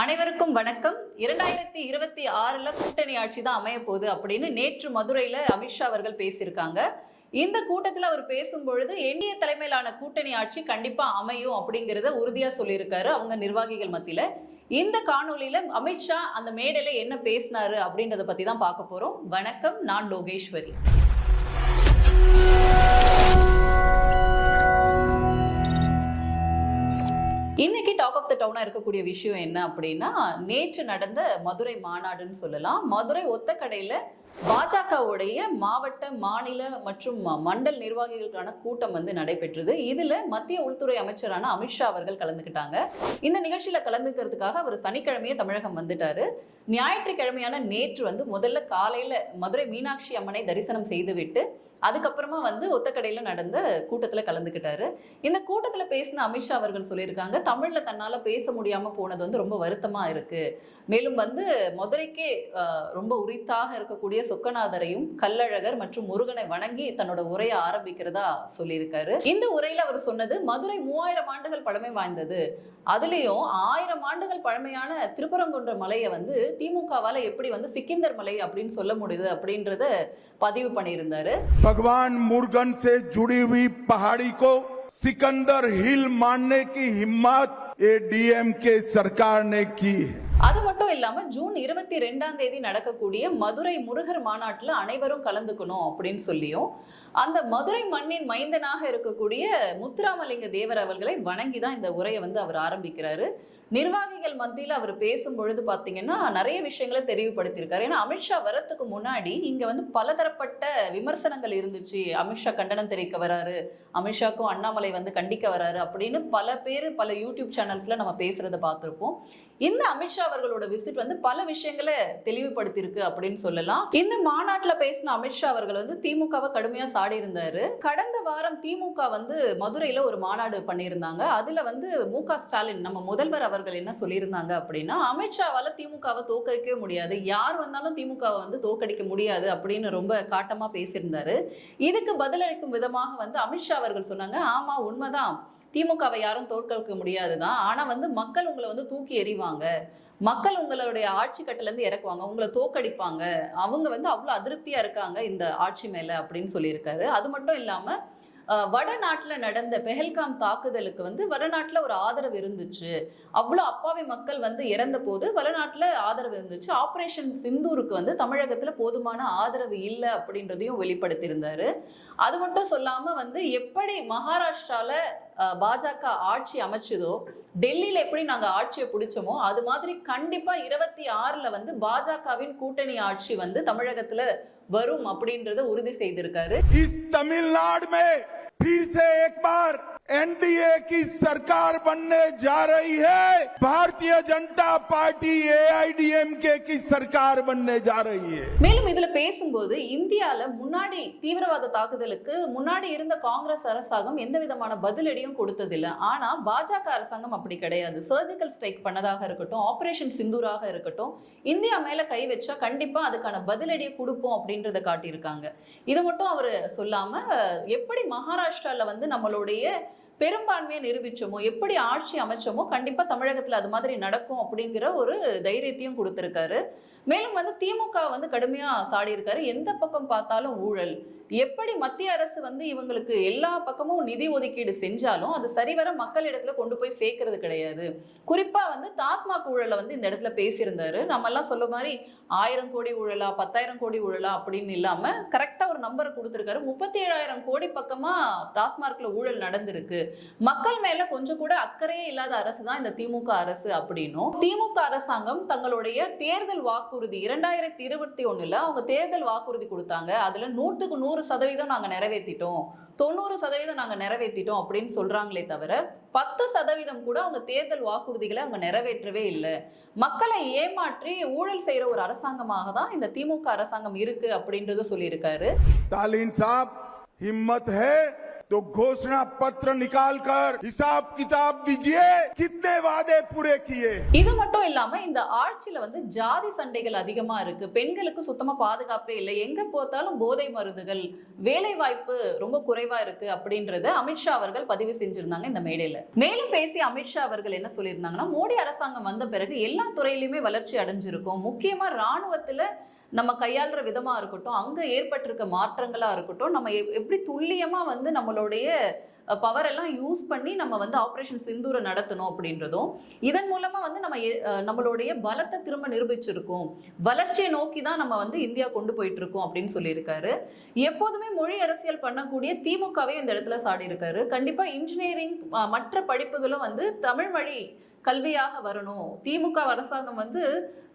அனைவருக்கும் வணக்கம். இரண்டாயிரத்தி இருபத்தி ஆறுல கூட்டணி ஆட்சி தான் அமைய போகுது அப்படின்னு நேற்று மதுரையில அமித்ஷா அவர்கள் பேசியிருக்காங்க. இந்த கூட்டத்தில் அவர் பேசும் பொழுது என்டிஏ தலைமையிலான கூட்டணி ஆட்சி கண்டிப்பா அமையும் அப்படிங்கிறத உறுதியா சொல்லியிருக்காரு அவங்க நிர்வாகிகள் மத்தியில. இந்த காணொலியில அமித்ஷா அந்த மேடையில என்ன பேசினாரு அப்படின்றத பத்தி தான் பார்க்க போறோம். வணக்கம் நான் லோகேஸ்வரி. இன்னைக்கு டாக் ஆஃப் த டவுனாக இருக்கக்கூடிய விஷயம் என்ன அப்படின்னா நேற்று நடந்த மதுரை மாநாடுன்னு சொல்லலாம். மதுரை ஒத்தக்கடையில பாஜகவுடைய மாவட்ட மாநில மற்றும் மண்டல் நிர்வாகிகளுக்கான கூட்டம் வந்து நடைபெற்றது. இதுல மத்திய உள்துறை அமைச்சரான அமித்ஷா அவர்கள் கலந்துக்கிட்டாங்க. இந்த நிகழ்ச்சியில கலந்துக்கிறதுக்காக அவர் சனிக்கிழமையே தமிழகம் வந்துட்டாரு. ஞாயிற்றுக்கிழமையான நேற்று வந்து முதல்ல காலையில மதுரை மீனாட்சி அம்மனை தரிசனம் செய்துவிட்டு அதுக்கப்புறமா வந்து ஒத்தக்கடையில நடந்த கூட்டத்துல கலந்துக்கிட்டாரு. இந்த கூட்டத்துல பேசின அமித்ஷா அவர்கள் சொல்லியிருக்காங்க தமிழ்ல தன்னால பேச முடியாம போனது வந்து ரொம்ப வருத்தமா இருக்கு. மேலும் வந்து மதுரைக்கே ஆஹ், ரொம்ப உரித்தாக இருக்கக்கூடிய சொக்கநாதரையும் கல்லழகர் மற்றும் முருகனை வணங்கி தன்னோட உரையை ஆரம்பிக்கிறதா சொல்லியிருக்காரு. இந்த உரையில அவர் சொன்னது மதுரை மூவாயிரம் ஆண்டுகள் பழமை வாய்ந்தது. அதுலேயும் ஆயிரம் ஆண்டுகள் பழமையான திருப்பரங்குன்ற மலையை வந்து திமுகவால எப்படி வந்து சிக்கிந்தர் மலை அப்படின்னு சொல்ல முடியுது அப்படின்றத பதிவு பண்ணியிருந்தாரு. பகவான் முருகன் சே ஜுடி பஹாடி கோ சிக்கந்தர் ஹில் மான்னே கி ஹிம்மாத் ये डीएमके सरकार ने की है அது மட்டும் இல்லாம ஜூன் இருபத்தி ரெண்டாம் தேதி நடக்கக்கூடிய மதுரை முருகர் மாநாட்டுல அனைவரும் கலந்துக்கணும் அப்படின்னு சொல்லியும் அந்த மதுரை மண்ணின் மைந்தனாக இருக்கக்கூடிய முத்துராமலிங்க தேவர் அவர்களை வணங்கி தான் இந்த உரையை வந்து அவர் ஆரம்பிக்கிறாரு நிர்வாகிகள் மத்தியில் அவர் பேசும் பொழுது பார்த்தீங்கன்னா நிறைய விஷயங்களை தெளிவுபடுத்தியிருக்காரு. ஏன்னா அமித்ஷா வரத்துக்கு முன்னாடி இங்கே வந்து பலதரப்பட்ட விமர்சனங்கள் இருந்துச்சு. அமித்ஷா கண்டனம் தெரிவிக்க வராரு. அமித்ஷாக்கும் அண்ணாமலை வந்து கண்டிக்க வராரு அப்படின்னு பல பேர் பல யூடியூப் சேனல்ஸில் நம்ம பேசுகிறத பார்த்துருப்போம். இந்த அமித்ஷா அவர்களோட விசிட் வந்து பல விஷயங்களை தெளிவுபடுத்தியிருக்கு அப்படின்னு சொல்லலாம். இந்த மாநாட்டில் பேசின அமித்ஷா அவர்கள் வந்து திமுகவை கடுமையாக சாடி இருந்தாரு கடந்த வாரம் திமுக வந்து மதுரையில் ஒரு மாநாடு பண்ணியிருந்தாங்க. அதில் வந்து மு ஸ்டாலின் நம்ம முதல்வர் அவர்கள் என்ன சொல்லியிருந்தாங்க அப்படின்னா அமித்ஷாவால் திமுகவை தோக்கடிக்கவே முடியாது. யார் வந்தாலும் திமுகவை வந்து தோக்கடிக்க முடியாது அப்படின்னு ரொம்ப காட்டமாக பேசியிருந்தாரு. இதுக்கு பதிலளிக்கும் விதமாக வந்து அமித்ஷா அவர்கள் சொன்னாங்க ஆமாம் உண்மைதான். திமுகவை யாரும் தோற்கடிக்க முடியாதுதான். ஆனால் வந்து மக்கள் உங்களை வந்து தூக்கி எறிவாங்க. மக்கள் உங்களுடைய ஆட்சி கட்டிலேருந்து இறக்குவாங்க. உங்களை தோக்கடிப்பாங்க அவங்க வந்து அவ்வளோ அதிருப்தியாக இருக்காங்க இந்த ஆட்சி மேலே அப்படின்னு சொல்லியிருக்காரு. அது மட்டும் இல்லாமல் வடநாட்டில் நடந்த பெஹல்காம் தாக்குதலுக்கு வந்து வடநாட்டில் ஒரு ஆதரவு இருந்துச்சு. அவ்வளோ அப்பாவி மக்கள் வந்து இறந்த போது வடநாட்டில் ஆதரவு இருந்துச்சு. ஆப்ரேஷன் சிந்தூருக்கு வந்து தமிழகத்தில் போதுமான ஆதரவு இல்லை அப்படின்றதையும் வெளிப்படுத்தியிருந்தாரு. அது மட்டும் சொல்லாமல் வந்து எப்படி மகாராஷ்டிராவில் பாஜக ஆட்சி அமைச்சதோ டெல்லியில் எப்படி நாங்கள் ஆட்சியை பிடிச்சோமோ அது மாதிரி கண்டிப்பாக இருபத்தி ஆறில் வந்து பாஜகவின் கூட்டணி ஆட்சி வந்து தமிழகத்தில் வரும் அப்படின்றத உறுதி செய்திருக்காரு. தமிழ்நாடு फिर से एक बार एनडीए की सरकार बनने जा रही है भारतीय जनता पार्टी एआईडीएमके की सरकार बनने जा रही है மேலும் இதுல பேசும்போது இந்தியால முன்னாடி தீவிரவாத தாக்குதலுக்கு முன்னாடி இருந்த காங்கிரஸ் அரசாங்கம் எந்த விதமான பதிலடியும் கொடுத்ததில்லை ஆனா பாஜக அரசாங்கம் அப்படி கிடையாது சர்ஜிக்கல் ஸ்ட்ரைக் பண்ணதாக இருக்கட்டும் ஆபரேஷன் சிந்தூராக இருக்கட்டும் இந்தியா மேல கை வச்சா கண்டிப்பா அதுக்கான பதிலடியை கொடுப்போம் அப்படின்றத காட்டியிருக்காங்க இது மட்டும் அவர் சொல்லாம எப்படி மகாராஷ்டிரால வந்து நம்மளுடைய பெரும்பான்மையை நிரூபிச்சோமோ எப்படி ஆட்சி அமைச்சோமோ கண்டிப்பா தமிழகத்துல அது மாதிரி நடக்கும் அப்படிங்கிற ஒரு தைரியத்தையும் கொடுத்திருக்காரு. மேலும் வந்து திமுக வந்து கடுமையா சாடி இருக்காரு எந்த பக்கம் பார்த்தாலும் ஊழல். எப்படி மத்திய அரசு வந்து இவங்களுக்கு எல்லா பக்கமும் நிதி ஒதுக்கீடு செஞ்சாலும் அது சரிவர மக்கள் இடத்துல கொண்டு போய் சேர்க்கறது கிடையாது. குறிப்பா வந்து டாஸ்மாக் ஊழல வந்து இந்த இடத்துல பேசியிருந்தாரு. நம்ம எல்லாம் சொல்ல மாதிரி ஆயிரம் கோடி ஊழலா பத்தாயிரம் கோடி ஊழலா அப்படின்னு இல்லாம கரெக்டா ஒரு நம்பரை கொடுத்துருக்காரு. முப்பத்தி ஏழாயிரம் கோடி பக்கமா டாஸ்மார்க்ல ஊழல் நடந்திருக்கு. மக்கள் மேல கொஞ்சம் கூட அக்கறையே இல்லாத அரசு தான் இந்த திமுக அரசு அப்படின்னும். திமுக அரசாங்கம் தங்களுடைய தேர்தல் வாக்கு வாக்குறுதி. இரண்டாயிரத்தி இருபத்தி ஒன்றில் அவங்க தேர்தல் வாக்குறுதி கொடுத்தாங்க. அதில் நூற்றுக்கு நூறு சதவீதம் நாங்கள் நிறைவேற்றிட்டோம் தொண்ணூறு சதவீதம் நாங்கள் நிறைவேற்றிட்டோம் அப்படின்னு சொல்கிறாங்களே தவிர பத்து சதவீதம் கூட அவங்க தேர்தல் வாக்குறுதிகளை அவங்க நிறைவேற்றவே இல்லை. மக்களை ஏமாற்றி ஊழல் செய்கிற ஒரு அரசாங்கமாக தான் இந்த திமுக அரசாங்கம் இருக்கு அப்படின்றத சொல்லியிருக்காரு. ஸ்டாலின் சாப் ஹிம்மத் ஹே. तो घोषणा पत्र निकालकर हिसाब किताब दीजिए कितने वादे पूरे किए இது மட்டும் இல்லாம இந்த ஆட்சியில வந்து ஜாதி சண்டைகள் அதிகமா இருக்கு பெண்களுக்கு சுத்தமா பாதுகாப்பே இல்லை எங்க பார்த்தாலும் போதை மருந்துகள் வேலை வாய்ப்பு ரொம்ப குறைவா இருக்கு அப்படின்றத அமித்ஷா அவர்கள் பதிவு செஞ்சிருந்தாங்க இந்த மேடையில மேலும் பேசிய அமித்ஷா அவர்கள் என்ன சொல்லியிருந்தாங்கன்னா மோடி அரசாங்கம் வந்த பிறகு எல்லா துறையிலுமே வளர்ச்சி அடைஞ்சிருக்கும் முக்கியமா ராணுவத்துல நம்ம கையாளுற விதமாக இருக்கட்டும் அங்கே ஏற்பட்டிருக்க மாற்றங்களாக இருக்கட்டும் நம்ம எப்- எப்படி துல்லியமாக வந்து நம்மளுடைய பவர் எல்லாம் யூஸ் பண்ணி நம்ம வந்து ஆப்ரேஷன் சிந்தூரை நடத்தணும் அப்படின்றதும் இதன் மூலமாக வந்து நம்ம நம்மளுடைய பலத்தை திரும்ப நிரூபிச்சிருக்கோம் வளர்ச்சியை நோக்கி தான் நம்ம வந்து இந்தியா கொண்டு போயிட்டு இருக்கோம் அப்படின்னு சொல்லியிருக்காரு. எப்போதுமே மொழி அரசியல் பண்ணக்கூடிய திமுகவே இந்த இடத்துல சாடி இருக்காரு இன்ஜினியரிங் மற்ற படிப்புகளும் வந்து தமிழ் வழி கல்வியாக வரணும். திமுக அரசாங்கம் வந்து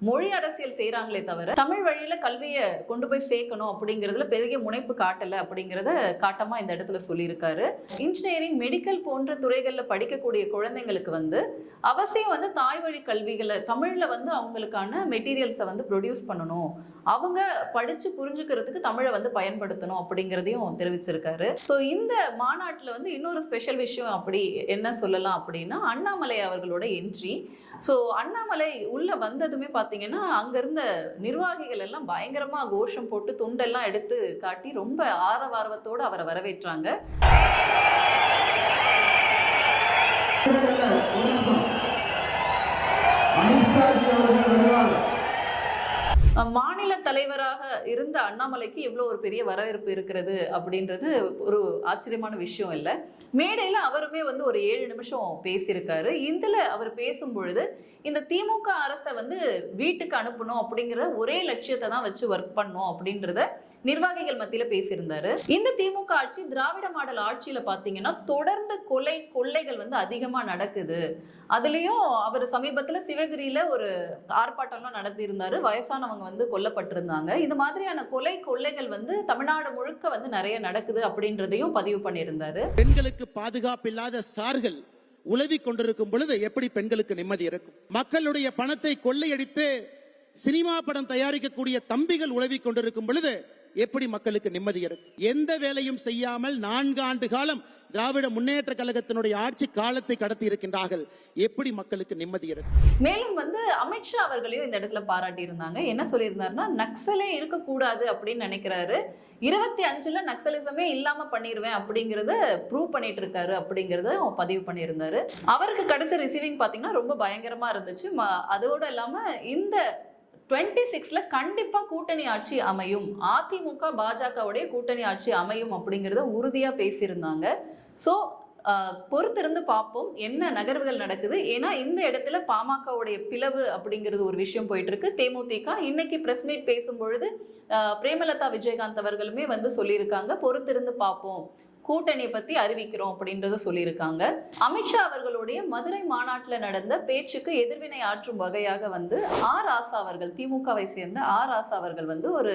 மொழி அரசியல் செய்கிறாங்களே தவிர தமிழ் வழியில கல்வியை கொண்டு போய் சேர்க்கணும் அப்படிங்கிறதுல பெரிய முனைப்பு காட்டலை அப்படிங்கிறத காட்டமா இந்த இடத்துல சொல்லியிருக்காரு. இன்ஜினியரிங் மெடிக்கல் போன்ற துறைகளில் படிக்கக்கூடிய குழந்தைங்களுக்கு வந்து அவசியம் வந்து தாய்வழி கல்விகளை தமிழ்ல வந்து அவங்களுக்கான மெட்டீரியல்ஸை வந்து ப்ரொடியூஸ் பண்ணணும். அவங்க படிச்சு புரிஞ்சுக்கிறதுக்கு தமிழை வந்து பயன்படுத்தணும் அப்படிங்கிறதையும் தெரிவிச்சிருக்காரு. ஸோ இந்த மாநாட்டில் வந்து இன்னொரு ஸ்பெஷல் விஷயம் அப்படி என்ன சொல்லலாம் அப்படின்னா அண்ணாமலை அவர்களோட என்ட்ரி ஸோ அண்ணாமலை உள்ளே வந்ததுமே பார்த்தீங்கன்னா அங்கே இருந்த நிர்வாகிகள் எல்லாம் பயங்கரமாக கோஷம் போட்டு துண்டெல்லாம் எடுத்து காட்டி ரொம்ப ஆரவாரவத்தோடு அவரை வரவேற்றாங்க. அவர்கள் மாநில தலைவராக இருந்த அண்ணாமலைக்கு இவ்வளோ ஒரு பெரிய வரவேற்பு இருக்கிறது அப்படின்றது ஒரு ஆச்சரியமான விஷயம் இல்லை. மேடையில் அவருமே வந்து ஒரு ஏழு நிமிஷம் பேசியிருக்காரு. இதில் அவர் பேசும் பொழுது இந்த திமுக அரசை வந்து வீட்டுக்கு அனுப்பணும் அப்படிங்கிற ஒரே லட்சியத்தை தான் வச்சு ஒர்க் பண்ணணும் அப்படின்றத நிர்வாகிகள் மத்தியில பேசியிருந்தாரு. இந்த திமுக ஆட்சி திராவிட மாடல் ஆட்சியில பாத்தீங்கன்னா தொடர்ந்து கொலை கொள்ளைகள் வந்து அதிகமா நடக்குது. அதுலயும் அவர் சமீபத்துல சிவகிரியில ஒரு ஆர்ப்பாட்டம்லாம் நடத்தியிருந்தாரு. வயசானவங்க வந்து கொல்லப்பட்டிருந்தாங்க. இது மாதிரியான கொலை கொள்ளைகள் வந்து தமிழ்நாடு முழுக்க வந்து நிறைய நடக்குது அப்படின்றதையும் பதிவு பண்ணியிருந்தாரு. பெண்களுக்கு பாதுகாப்பில்லாத சார்கள் உலவி கொண்டிருக்கும் பொழுது எப்படி பெண்களுக்கு நிம்மதி இருக்கும்? மக்களுடைய பணத்தை கொள்ளையடித்து சினிமா படம் தயாரிக்கக்கூடிய தம்பிகள் உழவி கொண்டிருக்கும் பொழுது எப்படி மக்களுக்கு நிம்மதி இருக்கும் எந்த வேலையும் செய்யாமல் நான்கு ஆண்டு காலம் திராவிட முன்னேற்ற கழகத்தினுடைய ஆட்சி காலத்தை கடத்தி இருக்கின்றார்கள். எப்படி மக்களுக்கு நிம்மதி இருக்கும் மேலும் வந்து அமித்ஷா அவர்களையும் இந்த இடத்துல பாராட்டி இருந்தாங்க என்ன சொல்லியிருந்தாருன்னா நக்சலே இருக்கக்கூடாது அப்படின்னு நினைக்கிறாரு. இருபத்தி அஞ்சுல நக்சலிசமே இல்லாம பண்ணிடுவேன் அப்படிங்கறத ப்ரூவ் பண்ணிட்டு இருக்காரு அப்படிங்கறத அவன் பதிவு பண்ணியிருந்தாரு. அவருக்கு கிடைச்ச ரிசீவிங் பாத்தீங்கன்னா ரொம்ப பயங்கரமா இருந்துச்சு. ம- அதோட இல்லாம இந்த டுவெண்ட்டி சிக்ஸ்ல கண்டிப்பா கூட்டணி ஆட்சி அமையும். அதிமுக பாஜகவுடைய கூட்டணி ஆட்சி அமையும் அப்படிங்கிறத உறுதியா பேசியிருந்தாங்க. ஸோ பொறுத்திருந்து பார்ப்போம் என்ன நகர்வுகள் நடக்குது. ஏன்னா இந்த இடத்துல பாமகவுடைய பிளவு அப்படிங்கிறது ஒரு விஷயம் போயிட்டு இருக்கு தேமுதிக இன்னைக்கு பிரஸ் மீட் பேசும்பொழுது பிரேமலதா விஜயகாந்த் அவர்களுமே வந்து சொல்லியிருக்காங்க. பொறுத்திருந்து பார்ப்போம். கூட்டணி பத்தி அறிவிக்கிறோம் அப்படின்றத சொல்லியிருக்காங்க. அமித்ஷா அவர்களுடைய மதுரை மாநாட்டில் நடந்த பேச்சுக்கு எதிர்வினை ஆற்றும் வகையாக வந்து ஆர் ஆசா அவர்கள் திமுகவை சேர்ந்த ஆர் ஆசா அவர்கள் வந்து ஒரு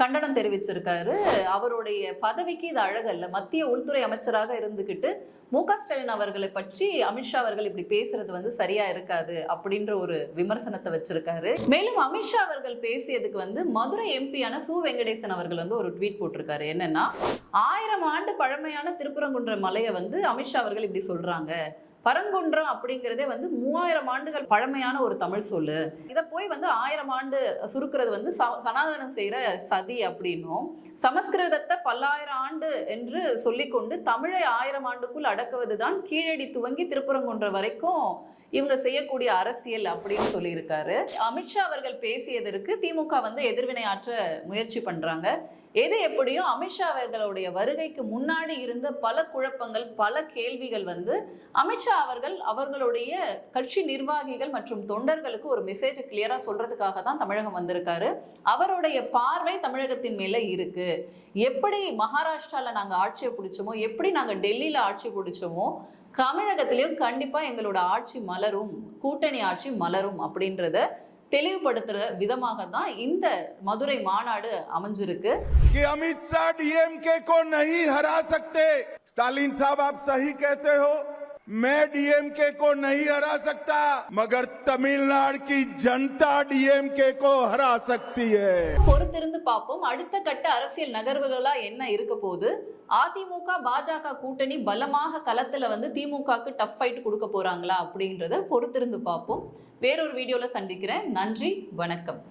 கண்டனம் தெரிவிச்சிருக்காரு. அவருடைய பதவிக்கு இது அழகல்ல. மத்திய உள்துறை அமைச்சராக இருந்துகிட்டு மு க ஸ்டாலின் அவர்களை பற்றி அமித்ஷா அவர்கள் இப்படி பேசுறது வந்து சரியா இருக்காது அப்படின்ற ஒரு விமர்சனத்தை வச்சிருக்காரு. மேலும் அமித்ஷா அவர்கள் பேசியதுக்கு வந்து மதுரை எம்பியான சு வெங்கடேசன் அவர்கள் வந்து ஒரு ட்வீட் போட்டிருக்காரு. என்னன்னா ஆயிரம் ஆண்டு பழமையான திருப்பரங்குன்ற மலையை வந்து அமித்ஷா அவர்கள் இப்படி சொல்றாங்க. பரங்குன்றம் அப்படிங்கிறதே வந்து மூவாயிரம் ஆண்டுகள் பழமையான ஒரு தமிழ் சொல்லு. இதை போய் வந்து ஆயிரம் ஆண்டு சுருக்கிறது வந்து ச- சனாதனம் செய்கிற சதி அப்படின்னும். சமஸ்கிருதத்தை பல்லாயிரம் ஆண்டு என்று சொல்லிக்கொண்டு தமிழை ஆயிரம் ஆண்டுக்குள் அடக்குவதுதான் கீழடி துவங்கி திருப்புறங்குன்றம் வரைக்கும் இவங்க செய்யக்கூடிய அரசியல் அப்படின்னு சொல்லியிருக்காரு. அமித்ஷா அவர்கள் பேசியதற்கு திமுக வந்து எதிர்வினையாற்ற முயற்சி பண்றாங்க. எது எப்படியோ அமித்ஷா அவர்களுடைய வருகைக்கு முன்னாடி இருந்த பல குழப்பங்கள் பல கேள்விகள் வந்து அமித்ஷா அவர்கள் அவர்களுடைய கட்சி நிர்வாகிகள் மற்றும் தொண்டர்களுக்கு ஒரு மெசேஜ் கிளியரா சொல்றதுக்காக தான் தமிழகம் வந்திருக்காரு. அவருடைய பார்வை தமிழகத்தின் மேல இருக்கு. எப்படி மகாராஷ்டிரால நாங்க ஆட்சியை பிடிச்சோமோ எப்படி நாங்க டெல்லியில ஆட்சி பிடிச்சோமோ தமிழகத்திலையும் கண்டிப்பா எங்களோட ஆட்சி மலரும் கூட்டணி ஆட்சி மலரும் அப்படின்றத தெளிவுபடுத்துற விதமாக தான் இந்த மதுரை மாநாடு அமைஞ்சிருக்கு. அமித்ஷா டிஎம்கே கோ நஹி ஹரா சக்தே ஸ்டாலின் சாப் ஆப் சஹி கேத்தே ஹோ मैं डीएमके को नहीं हरा सकता मगर तमिलनाडु की जनता डीएमके को हरा सकती है பொறுத்திருந்து பார்ப்போம் அடுத்த கட்ட அரசியல் நகர்வுகளா என்ன இருக்க போகுது அதிமுக பாஜக கூட்டணி பலமாக களத்துல வந்து திமுகக்கு டஃப் ஃபைட் கொடுக்க போறாங்களா அப்படின்றத பொறுத்திருந்து பார்ப்போம் வேறொரு வீடியோல சந்திக்கிறேன் நன்றி வணக்கம்